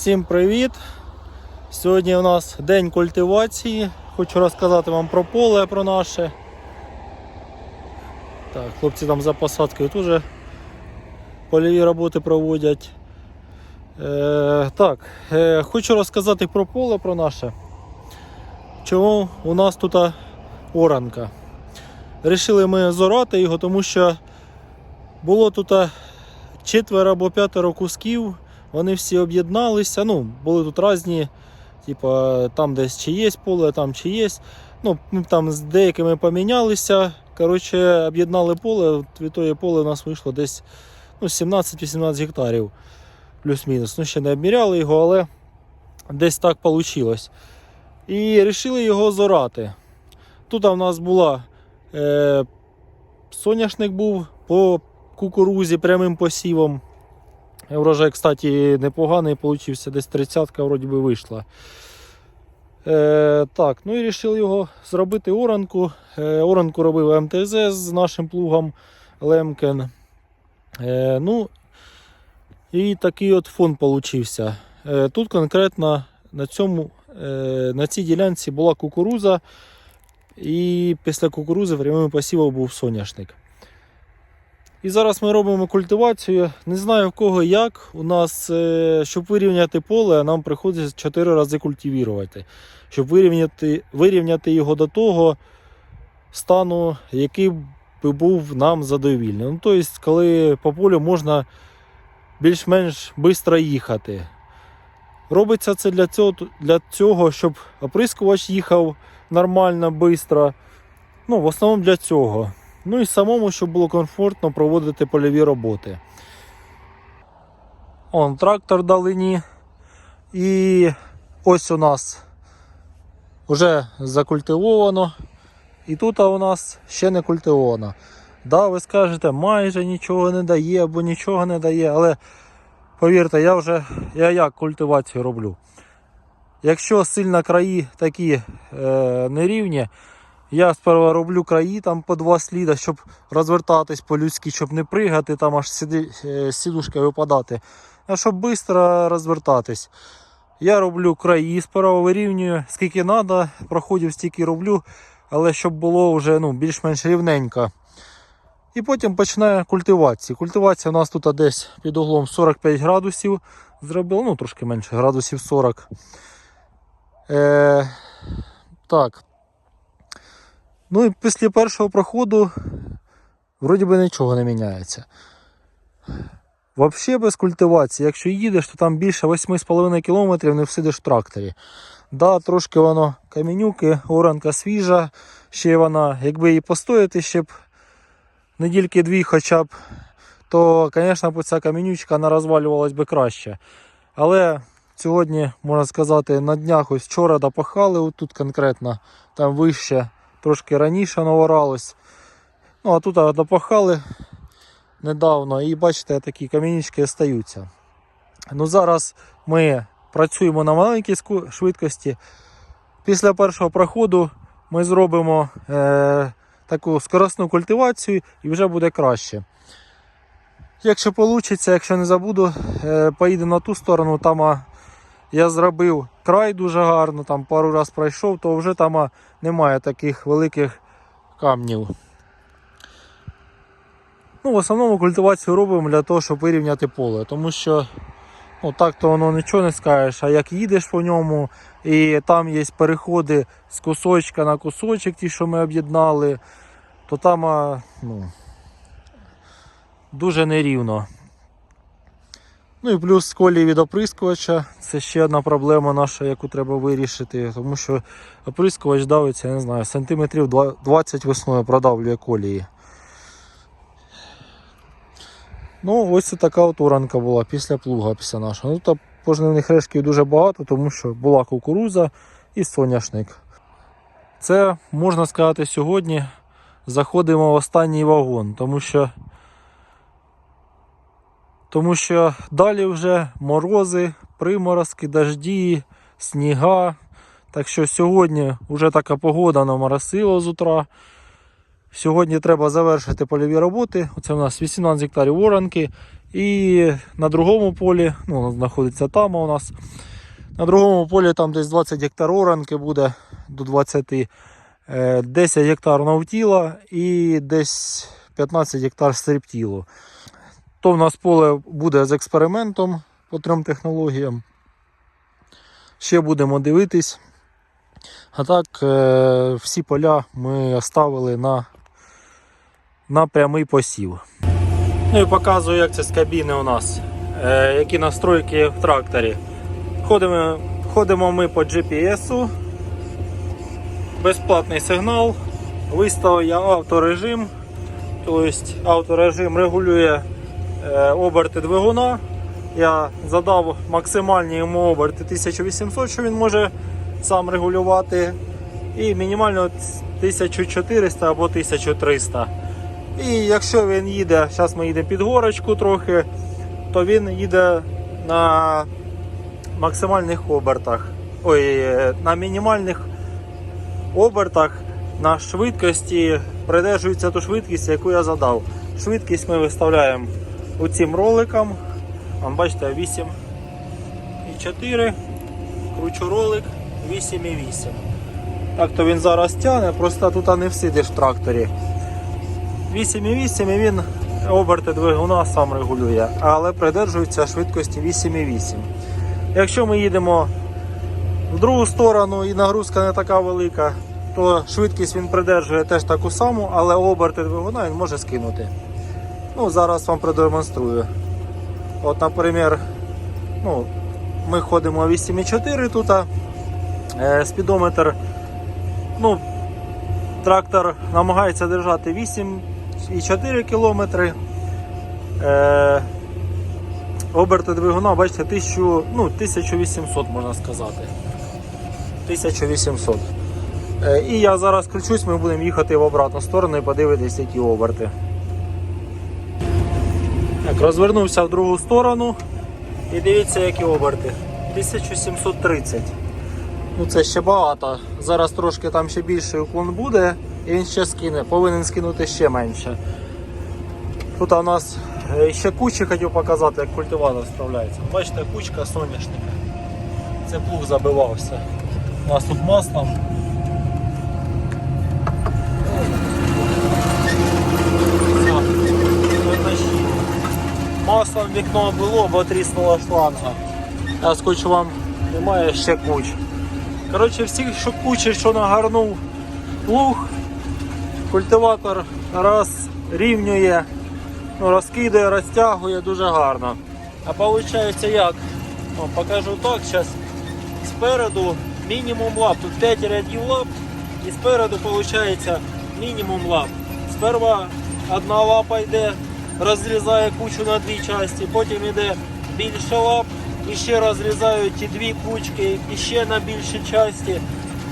Всім привіт! Сьогодні у нас день культивації. Хочу розказати вам про поле про наше. Так, хлопці там за посадкою теж польові роботи проводять. Е, так, е, хочу розказати про поле про наше. Чому у нас тут оранка. Рішили ми зорати його, тому що було тут четверо або п'ятеро кусків. Вони всі об'єдналися. Ну, були тут різні, типа, там десь чи є поле, там чи є. Ну, там з деякими помінялися. Коротше, об'єднали поле. Від тої поле у нас вийшло десь ну, 17-18 гектарів. Плюс-мінус. Ну, ще не обміряли його, але десь так вийшло. І вирішили його зорати. Тут у нас була е, соняшник був по кукурузі прямим посівом. Врожай, кстати, непоганий, получився, десь 30-ка вроді би вийшла. Е, так, ну і вирішили його зробити оранку. Е, оранку робив МТЗ з нашим плугом Лемкен. Е, ну, і такий от фон получився. Е, тут конкретно на, цьому, е, на цій ділянці була кукуруза, і після кукурузи прямим посівом був соняшник. І зараз ми робимо культивацію. Не знаю в кого як. У нас, е, щоб вирівняти поле, нам приходиться 4 рази культивувати, щоб вирівняти, вирівняти його до того стану, який би був нам задовільний. Ну, тобто, коли по полю можна більш-менш швидко їхати. Робиться це для цього, для цього, щоб оприскувач їхав нормально, швидко. Ну, в основному для цього. Ну і самому, щоб було комфортно проводити польові роботи. Он трактор далині. І ось у нас вже закультивовано. І тут у нас ще не культивовано. Да, ви скажете, майже нічого не дає або нічого не дає, але повірте, я вже я як культивацію роблю. Якщо сильно краї такі е, нерівні, я сперва роблю краї там по два сліда, щоб розвертатись по-людськи, щоб не пригати, там аж е, випадати. А щоб швидко розвертатись. Я роблю краї, сперва вирівнюю, скільки треба, проходів стільки роблю, але щоб було вже ну, більш-менш рівненько. І потім починаю культивацію. Культивація у нас тут десь під углом 45 градусів. Зробив, ну трошки менше, градусів 40. Е, так. Ну і після першого проходу вроді би нічого не міняється. Взагалі без культивації, якщо їдеш, то там більше 8,5 км не всидиш в тракторі. Да, трошки воно камінюки, оранка свіжа, ще вона, якби її постояти ще б недільки дві хоча б, то, звісно, ця камінючка вона розвалювалась би краще. Але сьогодні, можна сказати, на днях ось вчора допахали, тут конкретно, там вище трошки раніше наворалось. Ну, а тут допахали недавно і бачите, такі камінічки остаються. Ну, Зараз ми працюємо на маленькій швидкості. Після першого проходу ми зробимо е, таку скоростну культивацію і вже буде краще. Якщо вийде, якщо не забуду, е, поїдемо на ту сторону, там я зробив край дуже гарно, там пару разів пройшов, то вже там немає таких великих камнів. Ну, В основному культивацію робимо для того, щоб вирівняти поле, тому що ну, так то воно нічого не скажеш, а як їдеш по ньому, і там є переходи з кусочка на кусочок, ті, що ми об'єднали, то там ну, дуже нерівно. Ну і плюс колії від оприскувача. Це ще одна проблема наша, яку треба вирішити, тому що оприскувач давиться, я не знаю, сантиметрів 20 весною продавлює колії. Ну, ось це така от була після плуга, після нашого. Ну, та пожнивних рештків дуже багато, тому що була кукуруза і соняшник. Це, можна сказати, сьогодні заходимо в останній вагон, тому що тому що далі вже морози, приморозки, дожді, сніга. Так що сьогодні вже така погода наморосила з утра. Сьогодні треба завершити польові роботи. Оце у нас 18 гектарів оранки І на другому полі, ну, знаходиться там у нас. На другому полі там десь 20 гектар оранки буде до 20, е, 10 гектар навтіла і десь 15 гектар стріптілу. То в нас поле буде з експериментом по трьом технологіям. Ще будемо дивитись. А так, е, всі поля ми оставили на, на прямий посів. Ну і показую, як це з кабіни у нас. Е, які настройки в тракторі. Ходимо, ходимо ми по GPS. Безплатний сигнал. Виставив я авторежим. Тобто авторежим регулює оберти двигуна. Я задав максимальні йому оберти 1800, що він може сам регулювати. І мінімально 1400 або 1300. І якщо він їде, зараз ми їдемо під горочку трохи, то він їде на максимальних обертах. Ой, е, на мінімальних обертах на швидкості придержується ту швидкість, яку я задав. Швидкість ми виставляємо оцим роликом. Вон, бачите, 8 і 4. Кручу ролик 8,8. Так то він зараз тягне, просто тут не всидиш в тракторі. 8,8 і він оберти двигуна сам регулює, але придержується швидкості 8,8. Якщо ми їдемо в другу сторону і нагрузка не така велика, то швидкість він придержує теж таку саму, але оберти двигуна він може скинути. Ну, Зараз вам продемонструю. От, наприклад, ну, ми ходимо 8,4 тут, е, спідометр. Ну, трактор намагається держати 8,4 км. Е, оберти двигуна, бачите, 1000, ну, 1800 можна сказати. 1800. Е, і я зараз кручусь, ми будемо їхати в обратну сторону і подивитись, які оберти. Так, розвернувся в другу сторону і дивіться, які оберти. 1730. Ну це ще багато. Зараз трошки там ще більший уклон буде і він ще скине, повинен скинути ще менше. Тут у нас е, ще кучі хотів показати, як культиватор справляється. Бачите, кучка соняшника. Це плуг забивався. У нас тут маслом. Все, витащили. Маслом в вікно було, бо тріснула шланга. Я скочу вам немає ще куч. Коротше, всі, що кучі, що нагарнув плуг, культиватор раз рівнює, ну, розкидає, розтягує дуже гарно. А виходить як? О, покажу так, зараз спереду мінімум лап. Тут 5 рядів лап і спереду виходить мінімум лап. Сперва одна лапа йде, розрізає кучу на дві частини, потім йде більше лап і ще розрізають ті дві кучки і ще на більші часті.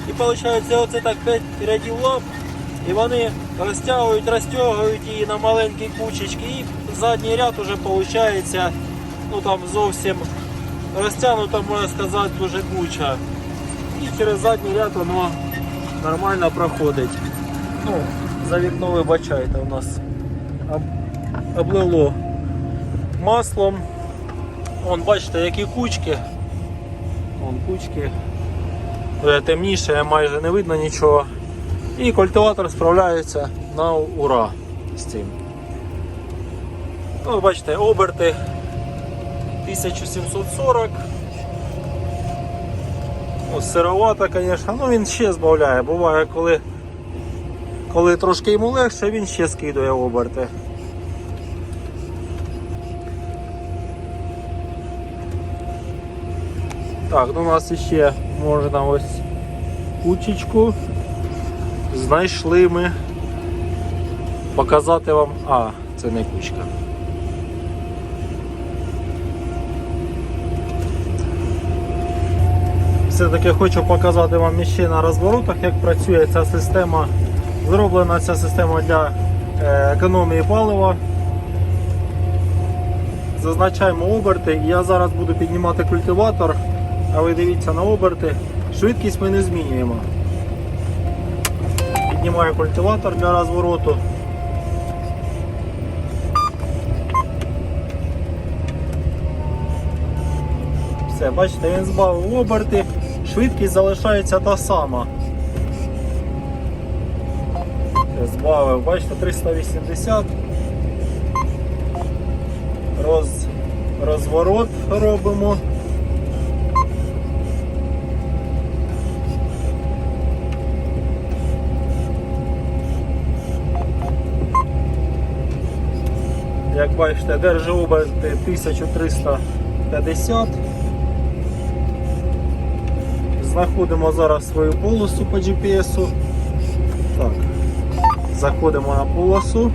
І виходить, оце так 5 рядів лап, і вони розтягують, розтягують її на маленькі кучечки, і задній ряд уже виходить, ну там зовсім розтягнута, можна сказати, дуже куча. І через задній ряд воно нормально проходить. Ну, за вікно вибачайте, у нас облило маслом. Вон, бачите, які кучки. Вон кучки. Темніше, майже не видно нічого. І культиватор справляється на ура з цим. Ну, бачите, оберти 1740. Ну, сировато, звісно, ну він ще збавляє. Буває, коли, коли трошки йому легше, він ще скидує оберти. Так, ну у нас ще можна ось кучечку. Знайшли ми. Показати вам. А, це не кучка. Все-таки хочу показати вам ще на розворотах, як працює ця система. Зроблена ця система для е, економії палива. Зазначаємо оберти. Я зараз буду піднімати культиватор, а ви дивіться на оберти. Швидкість ми не змінюємо. Піднімаю культиватор для розвороту. Все, бачите, він збавив оберти, швидкість залишається та сама. Збавив, бачите, 380. Роз, розворот робимо. Як бачите, держи оберти 1350. Знаходимо зараз свою полосу по GPS. Так. Заходимо на полосу.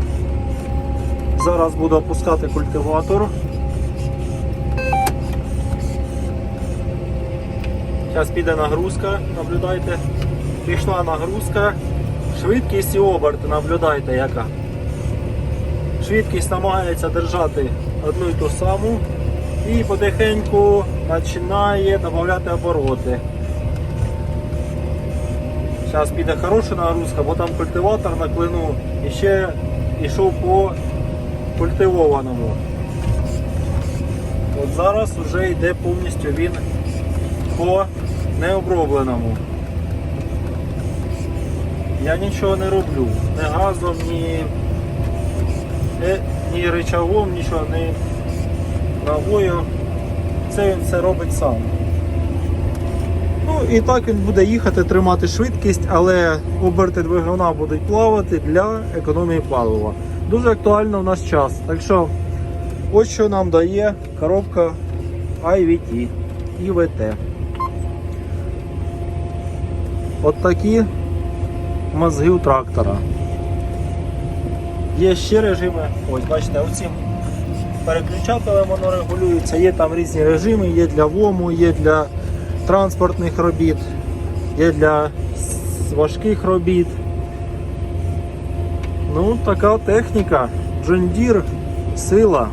Зараз буду опускати культиватор. Зараз піде нагрузка, наблюдайте. Пішла нагрузка. Швидкість і оберти, наблюдайте яка. Швидкість намагається держати одну і ту саму і потихеньку починає додати обороти. Зараз піде хороша нагрузка, бо там культиватор на клину і ще йшов по культивованому. От зараз вже йде повністю він по необробленому. Я нічого не роблю, ні газом, ні, ні, ні рычагом, нічого, ні ногою. Це він все робить сам. Ну і так він буде їхати, тримати швидкість, але оберти двигуна будуть плавати для економії палива. Дуже актуально в наш час. Так що ось що нам дає коробка IVT IVT. От такі мозги у трактора. Є ще режими. Ось бачите, оцим переключателем воно регулюється. Є там різні режими, є для вому, є для транспортних робіт, є для важких робіт. Ну, така техніка. джондір, сила.